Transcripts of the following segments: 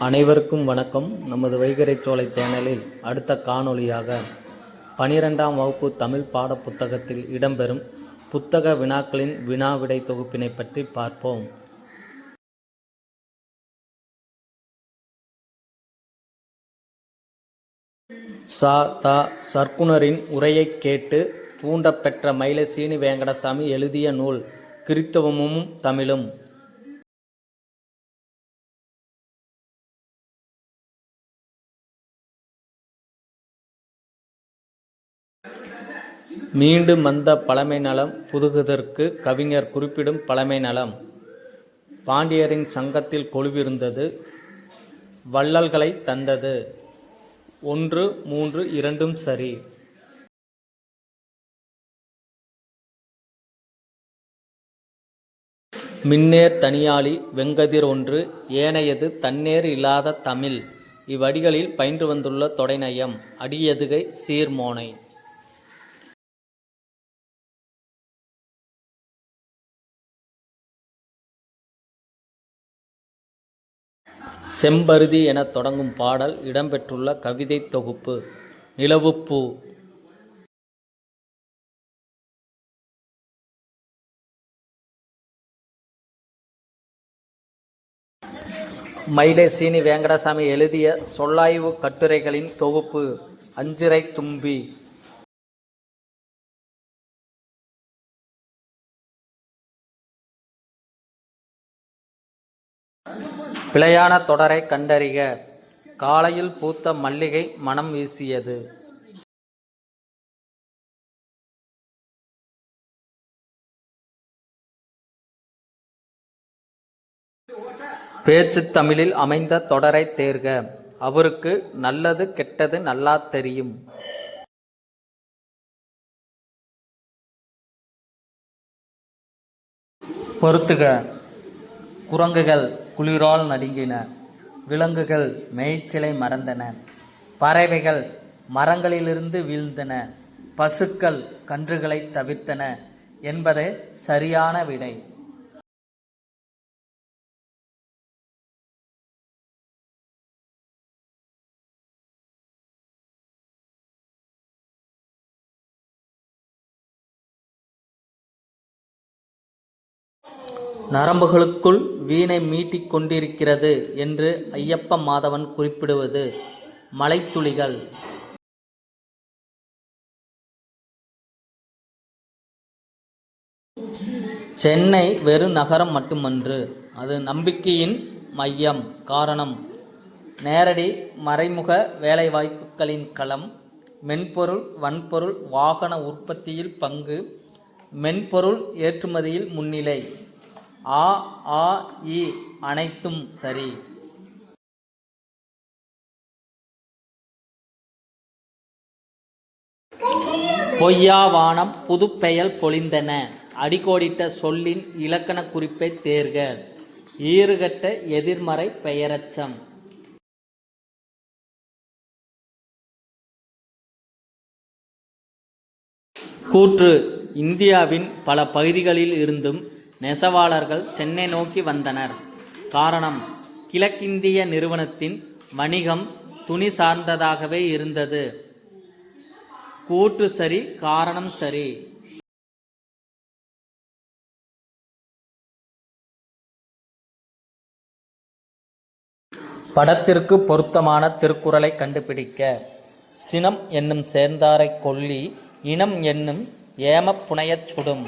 அனைவருக்கும் வணக்கம். நமது வைகரை சோலை சேனலில் அடுத்த காணொளியாக பனிரெண்டாம் வகுப்பு தமிழ் பாட புத்தகத்தில் இடம்பெறும் புத்தக வினாக்களின் வினாவிடை தொகுப்பினை பற்றி பார்ப்போம். சா த சர்க்குணரின் உரையைக் கேட்டு தூண்டப்பெற்ற மயில சீனி வேங்கடசாமி எழுதிய நூல் கிறித்தவமும் தமிழும். மீண்டும் வந்த பழமை நலம் புதுகுதற்கு கவிஞர் குறிப்பிடும் பழமை நலம். பாண்டியரின் சங்கத்தில் கொழுவிருந்தது வள்ளல்களை தந்தது. ஒன்று மூன்று இரண்டும் சரி. மின்னேர் தனியாளி வெங்கதிர் ஒன்று ஏனையது தன்னேர் இல்லாத தமிழ். இவ்வடிகளில் பயின்று வந்துள்ள தொடைநயம் அடியதுகை சீர்மோனை. செம்பருதி என தொடங்கும் பாடல் இடம்பெற்றுள்ள கவிதைத் தொகுப்பு நிலவுப்பூ. மயிலே சீனி வேங்கடசாமி எழுதிய சொல்லாய்வு கட்டுரைகளின் தொகுப்பு அஞ்சிறை தும்பி. பிழையான தொடரை கண்டறிக. காலையில் பூத்த மல்லிகை மனம் வீசியது. பேச்சு தமிழில் அமைந்த தொடரை தேர்க. அவருக்கு நல்லது கெட்டது நல்லா தெரியும். பொறுத்துக. குரங்குகள். குளிரால் நடுங்கின விலங்குகள் மேய்ச்சலை மறந்தன பறவைகள் மரங்களிலிருந்து வீழ்ந்தன பசுக்கள் கன்றுகளை தவிர்த்தன என்பதே சரியான விடை. நரம்புகளுக்குள் வீணை மீட்டிக் கொண்டிருக்கிறது என்று ஐயப்ப மாதவன் குறிப்பிடுவது. மலைத்துளிகள். சென்னை வெறும் நகரம் மட்டுமன்று. அது நம்பிக்கையின் மையம் காரணம். நேரடி மறைமுக வேலைவாய்ப்புகளின் களம் மென்பொருள் வன்பொருள் வாகன உற்பத்தியில் பங்கு மென்பொருள் ஏற்றுமதியில் முன்னிலை. ஆ ஆ இ அனைத்தும் சரி. பொய்யா வானம் புதுப்பெயல் பொழிந்தன. அடிக்கோடிட்ட சொல்லின் இலக்கண குறிப்பை தேர்க. ஈறுகட்ட எதிர்மறை பெயரச்சம். கூற்று இந்தியாவின் பல பகுதிகளில் இருந்தும் நெசவாளர்கள் சென்னை நோக்கி வந்தனர். காரணம் கிழக்கிந்திய நிறுவனத்தின் வணிகம் துணி சார்ந்ததாகவே இருந்தது. கூட்டு சரி காரணம் சரி. படத்திற்கு பொருத்தமான திருக்குறளை கண்டுபிடிக்க சினம் என்னும் சேர்ந்தாரைக் கொல்லி இனம் என்னும் ஏமப் புனையச் சுடும்.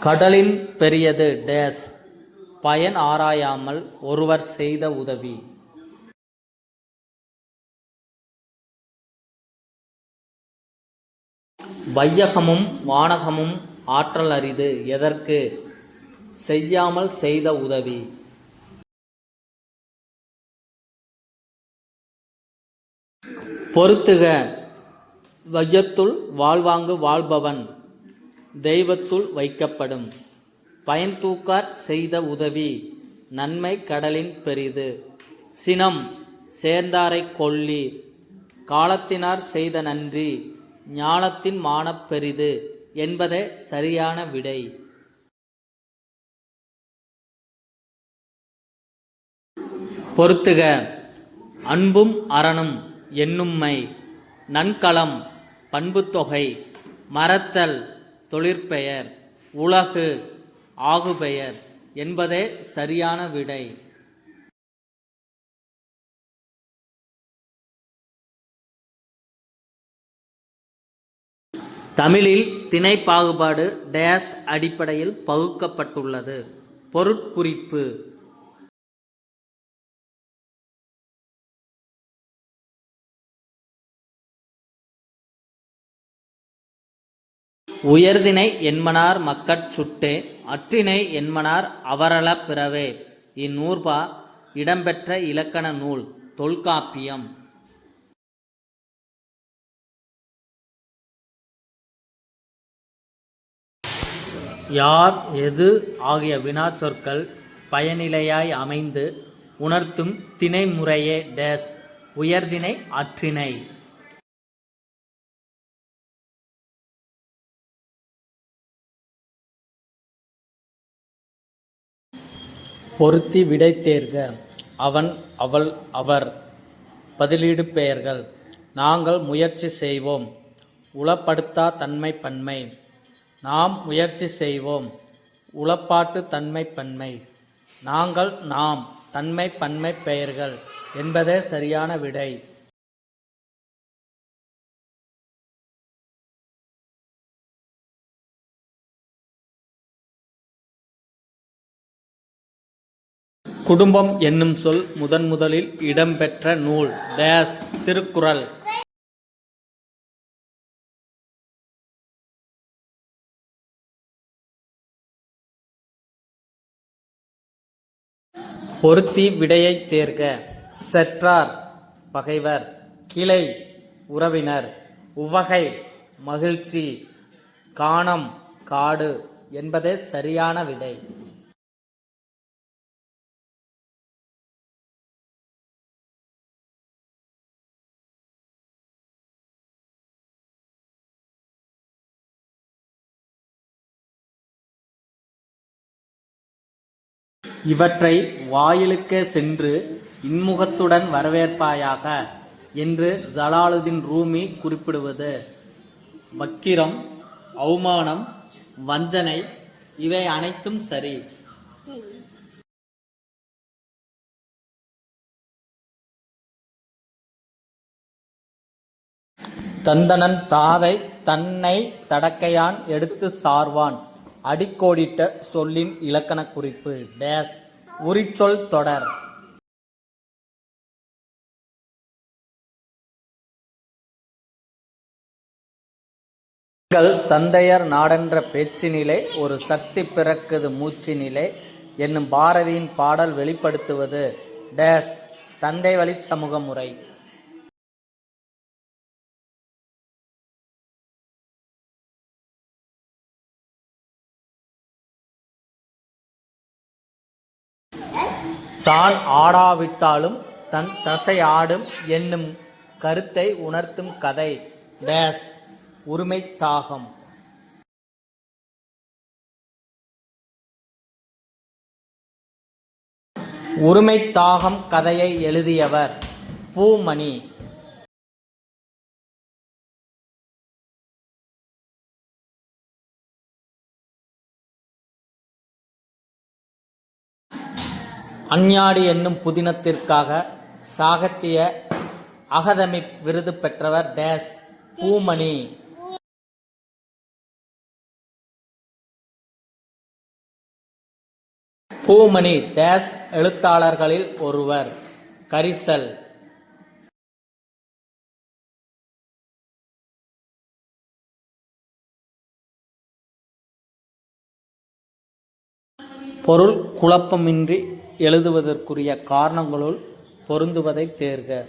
கடலின் பெரியது டேஸ். பயன் ஆராயாமல் ஒருவர் செய்த உதவி. வையகமும் வானகமும் ஆற்றல் அரிது. எதற்கு? செய்யாமல் செய்த உதவி. பொறுத்துக வையத்துள் வாழ்வாங்கு வாழ்பவன். தெய்வத்துள் வைக்கப்படும். பயன் தூக்கார் செய்த உதவி. நன்மை கடலின் பெரிது. சினம் சேர்ந்தாரை கொல்லி. காலத்தினார் செய்த நன்றி. ஞானத்தின் மானப் பெரிது என்பதே சரியான விடை. பொறுத்துக அன்பும் அறனும் எண்ணும்மை நன்களம் பண்புத்தொகை மறத்தல் தொழிற்பெயர் உலகு ஆகுபெயர் என்பதே சரியான விடை. தமிழில் திணை பாகுபாடு டேஸ் அடிப்படையில் பகுக்கப்பட்டுள்ளது. பொருட்குறிப்பு. உயர்திணை என்மனார் மக்கட் சுட்டே அற்றினை என்மனார் அவரளப் பிறவே. இந்நூற்பா இடம்பெற்ற இலக்கண நூல் தொல்காப்பியம். யார் எது ஆகிய வினாச்சொற்கள் பயனிலையாய் அமைந்து உணர்த்தும் திணைமுறையே டேஸ் உயர்திணை அற்றிணை. பொருத்தி விடை தேர்க. அவன் அவள் அவர். பதிலீடு பெயர்கள். நாங்கள் முயற்சி செய்வோம். உளப்படுத்தா தன்மை பன்மை. நாம் முயற்சி செய்வோம். உளப்பாட்டு தன்மை பன்மை. நாங்கள் நாம் தன்மை பன்மை பெயர்கள் என்பதே சரியான விடை. குடும்பம் என்னும் சொல் முதன் முதலில் இடம்பெற்ற நூல் டேஸ் திருக்குறள். பொருத்தி விடையை தேர்க. செற்றார் பகைவர் கிளை உறவினர் உவகை மகிழ்ச்சி காணம் காடு என்பதே சரியான விடை. இவற்றை வாயிலுக்கே சென்று இன்முகத்துடன் வரவேற்பாயாக என்று ஜலாலுதீன் ரூமி குறிப்பிடுவது. வக்கிரம் அவமானம் வஞ்சனை இவை அனைத்தும் சரி. தந்தனன் தாதை தன்னை தடக்கையான் எடுத்து சார்வான். அடிக்கோடிட்ட சொல்லின் இலக்கண குறிப்பு. டேஸ் உரிச்சொல் தொடர். எங்கள் தந்தையர் நாடென்ற பேச்சினிலே ஒரு சக்தி பிறக்குது மூச்சினிலே என்னும் பாரதியின் பாடல் வெளிப்படுத்துவது. டேஸ் தந்தை வழி சமூக முறை தான் ஆடாவிட்டாலும் தன் தசை ஆடும் என்னும் கருத்தை உணர்த்தும் கதை. டேஸ் உரிமை தாகம் உரிமை தாகம் கதையை எழுதியவர் பூமணி. அஞ்ஞாடி என்னும் புதினத்திற்காக சாகித்ய அகதமி விருது பெற்றவர் டேஸ் பூமணி. பூமணி டேஸ் எழுத்தாளர்களில் ஒருவர் கரிசல். பொருள் குழப்பமின்றி எழுதுவதற்குரிய காரணங்களுள் பொருந்துவதை தேர்க.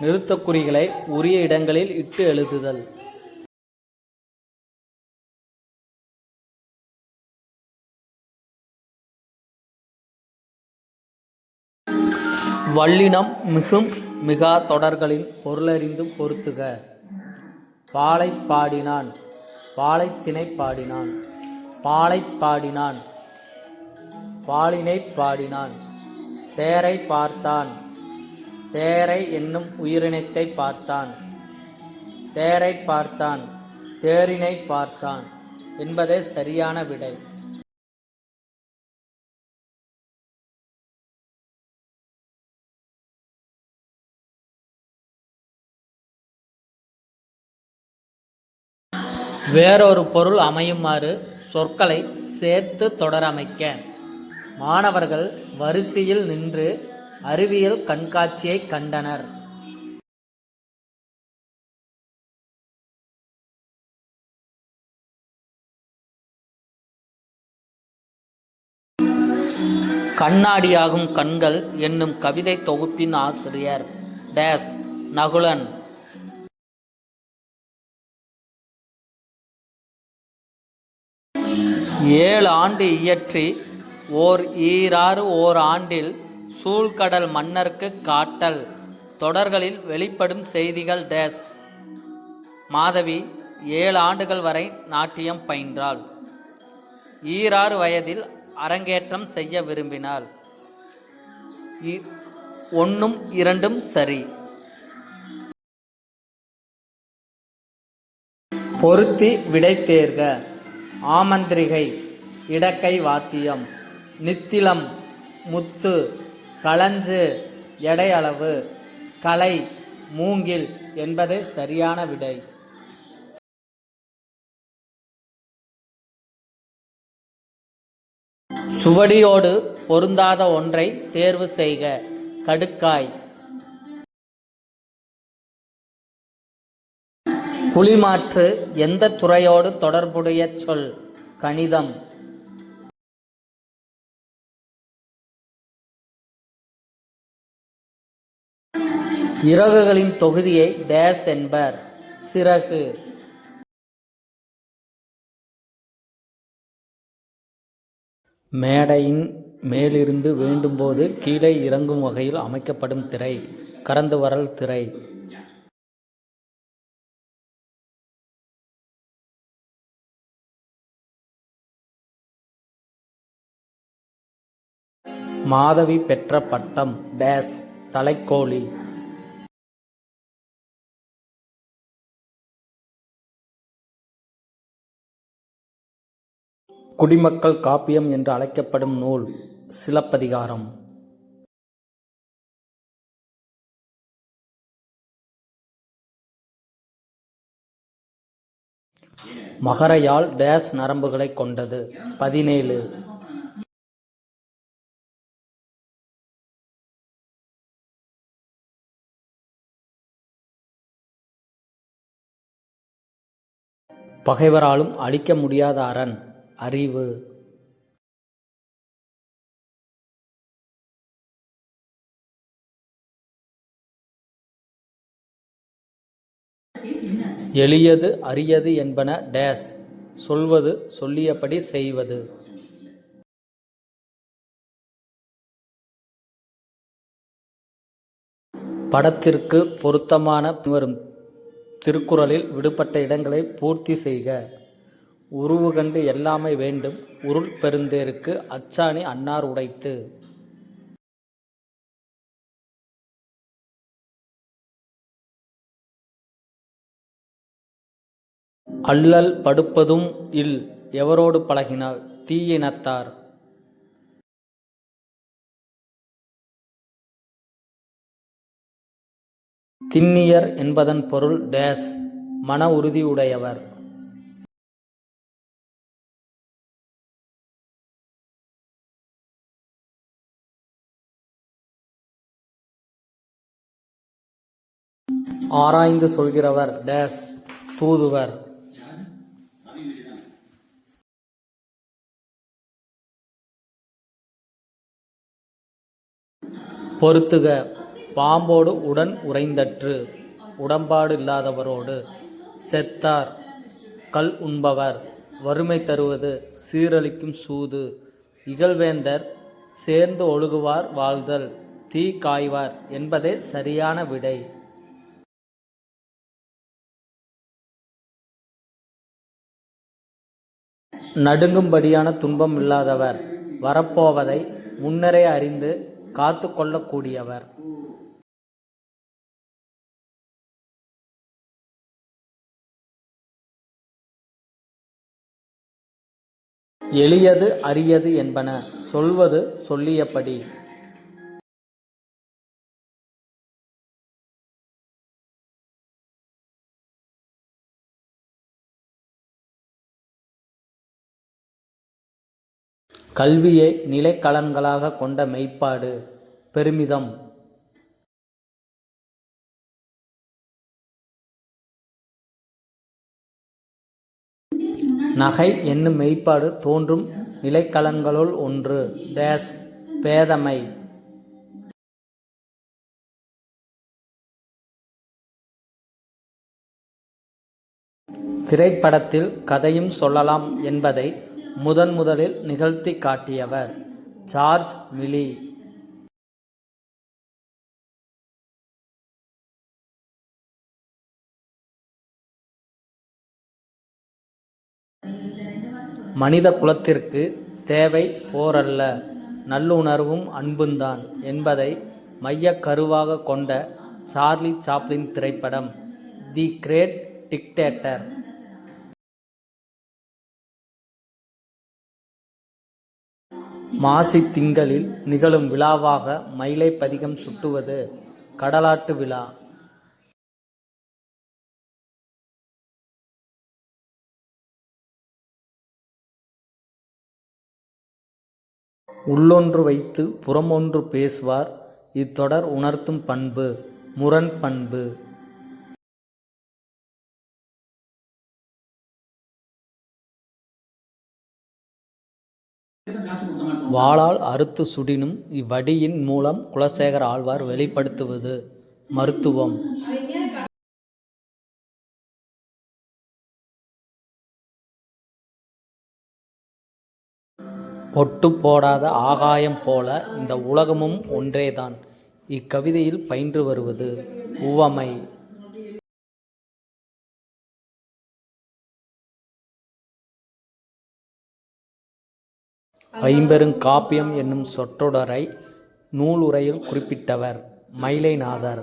நிறுத்தக்குறிகளை உரிய இடங்களில் இட்டு எழுதுதல். வல்லினம் மிகும் மிகா தொடர்களின் பொருளறிந்து பொருத்துக. பாலை பாடினான் பாலைத்தினை பாடினான் பாலை பாடினான் பாலினை பாடினான். தேரை பார்த்தான். தேரை என்னும் உயிரினத்தை பார்த்தான். தேரை பார்த்தான். தேரினை பார்த்தான். என்பதே சரியான விடை. வேறொரு பொருள் அமையுமாறு சொற்களை சேர்த்து தொடரமைக்க. மாணவர்கள் வரிசையில் நின்று அறிவியல் கண்காட்சியை கண்டனர். கண்ணாடியாகும் கண்கள் என்னும் கவிதை தொகுப்பின் ஆசிரியர் டேஸ் நகுலன். ஏழு ஆண்டு இயற்றி ஓர் ஈராறு ஓர் ஆண்டில் சூழ்கடல் மன்னர்க்கு காட்டல் தொடர்களில் வெளிப்படும் செய்திகள் டேஸ். மாதவி ஏழு ஆண்டுகள் வரை நாட்டியம் பயின்றாள். ஈராறு வயதில் அரங்கேற்றம் செய்ய விரும்பினாள். இ- ஒன்றும் இரண்டும் சரி. பொருத்தி விடை தேர்க ஆமந்திரிகை இடக்கை வாத்தியம். நித்திலம் முத்து களஞ்சு எடையளவு கலை மூங்கில் என்பதே சரியான விடை. சுவடியோடு பொருந்தாத ஒன்றை தேர்வு செய்க. கடுக்காய். புலிமாற்று எந்த துறையோடு தொடர்புடைய சொல்? கணிதம். இறகுகளின் தொகுதியை டேஸ் என்பர். சிறகு. மேடையின் மேலிருந்து வேண்டும்போது கீழே இறங்கும் வகையில் அமைக்கப்படும் திரை. கறந்து வரல் திரை. மாதவி பெற்ற பட்டம் டேஸ். தலைக்கோழி. குடிமக்கள் காப்பியம் என்று அழைக்கப்படும் நூல் சிலப்பதிகாரம். மகரையால் டேஸ் நரம்புகளை கொண்டது. பதினேழு. பகைவராலும் அழிக்க முடியாத அரண். அறிவு. எளியது அரியது என்பன டேஸ். சொல்வது சொல்லியபடி செய்வது. படத்திற்கு பொருத்தமான வரும் திருக்குறளில் விடுபட்ட இடங்களை பூர்த்தி செய்க. உருவு கண்டு எல்லாமே வேண்டும். உருள் பெருந்தேருக்கு அச்சாணி அன்னார் உடைத்து. அல்லல் படுப்பதும் இல் எவரோடு பழகினால் தீயினத்தார் திண்ணியர் என்பதன் பொருள் டேஸ் மன உறுதி ஆராய்ந்து சொல்கிறவர் டேஸ் தூதுவர். பொறுத்துக பாம்போடு உடன் உறைந்தற்று உடம்பாடு இல்லாதவரோடு செத்தார். கல் உண்பவர் வறுமை தருவது சீரழிக்கும் சூது. இகழ்வேந்தர் சேர்ந்து ஒழுகுவார் வாழ்தல் தீ காய்வார் என்பதே சரியான விடை. நடுங்கும்படியான துன்பம் இல்லாதவர் வரப்போவதை முன்னரே அறிந்து காத்து கொள்ளக்கூடியவர். எளியது அரியது என்பன சொல்வது சொல்லியபடி. கல்வியை நிலைக்களன்களாக கொண்ட மெய்ப்பாடு பெருமிதம். நகை என்னும் மெய்ப்பாடு தோன்றும் நிலைக்களன்களுள் ஒன்று டேஸ் பேதமை. திரைப்படத்தில் கதையும் சொல்லலாம் என்பதை முதன் முதலில் நிகழ்த்தி காட்டியவர். ஜார்ஜ் மிலி. மனித குலத்திற்கு தேவை போரல்ல. நல்லுணர்வும் அன்புந்தான் என்பதை மையக் கருவாக கொண்ட சார்லி சாப்ளின் திரைப்படம் தி கிரேட் டிக்டேட்டர் மாசித் திங்களில் நிகழும் விழாவாக மயிலை பதிகம் சுட்டுவது கடலாட்டு விழா. உள்ளொன்று வைத்து புறமொன்று பேசுவார். இத்தொடர் உணர்த்தும் பண்பு முரண் பண்பு. வாளால் அறுத்து சுடினும் இவ்வடியின் மூலம் குலசேகர ஆழ்வார் வெளிப்படுத்துவது மருத்துவம். பொட்டு போடாத ஆகாயம் போல இந்த உலகமும் ஒன்றேதான். இக்கவிதையில் பயின்று வருவது உவமை. ஐம்பெருங் காப்பியம் என்னும் சொற்றொடரை நூலுரையில் குறிப்பிட்டவர் மயிலைநாதர்.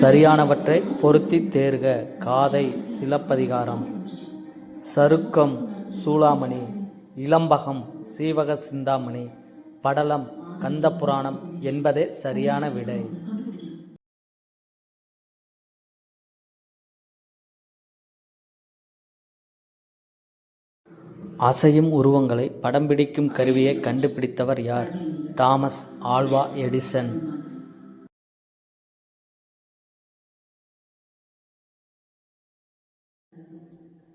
சரியானவற்றை பொருத்தி தேர்க காதை சிலப்பதிகாரம். சருக்கம் சூளாமணி இளம்பகம் சீவக சிந்தாமணி படலம் கந்தபுராணம் என்பதே சரியான விடை. அசையும் உருவங்களை படம் பிடிக்கும் கருவியை கண்டுபிடித்தவர் யார்? Thomas Alva Edison.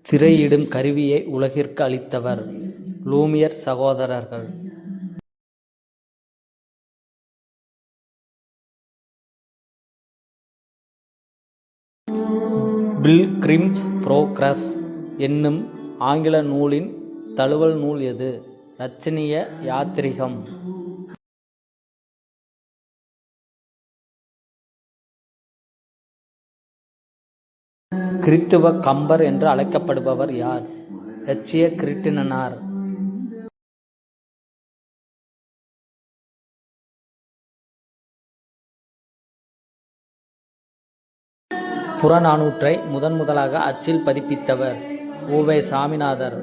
திரையிடும் கருவியை உலகிற்கு அளித்தவர் லூமியர் சகோதரர்கள். பில் கிரிம்ஸ் ப்ரோக்ரஸ் என்னும் ஆங்கில நூலின் தழுவல் நூல் எது? ரச்சனிய யாத்திரிகம். கிறித்துவ கம்பர் என்று அழைக்கப்படுபவர் யார்? லட்சிய கிருட்டினனார் புறநானூற்றை முதன் முதலாக அச்சில் பதிப்பித்தவர் உவே சாமிநாதர்.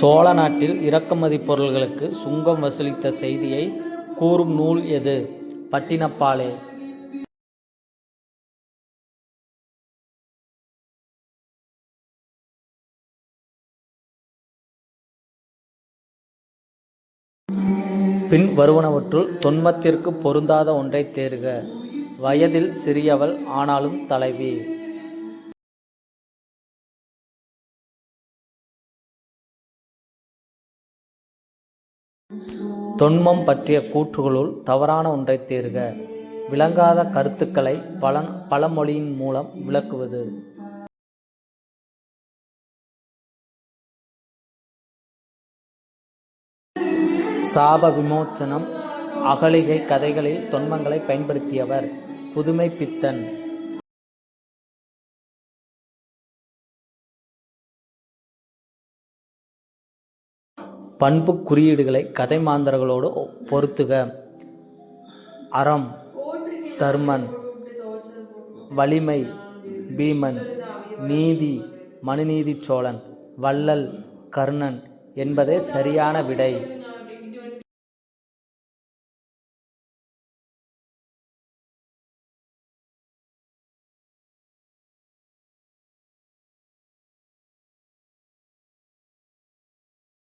சோழ நாட்டில் இறக்குமதி பொருள்களுக்கு சுங்கம் வசூலித்த செய்தியை கூறும் நூல் எது? பட்டினப்பாலே. பின் வருவனவற்றுள் தொன்மத்திற்கு பொருந்தாத ஒன்றைத் தேர்க. வயதில் சிறியவள் ஆனாலும் தலைவி. தொன்மம் பற்றிய கூற்றுகளுள் தவறான ஒன்றைத் தேர்க. விளங்காத கருத்துக்களை பலன் பழமொழியின் மூலம் விளக்குவது. சாப விமோச்சனம் அகலிகை கதைகளில் தொன்மங்களை பயன்படுத்தியவர் புதுமை பித்தன் பண்புக் குறியீடுகளை கதை மாந்தர்களோடு பொருத்துக. அறம் தர்மன் வலிமை பீமன் நீதி மனுநீதி சோழன் வள்ளல் கர்ணன் என்பதே சரியான விடை.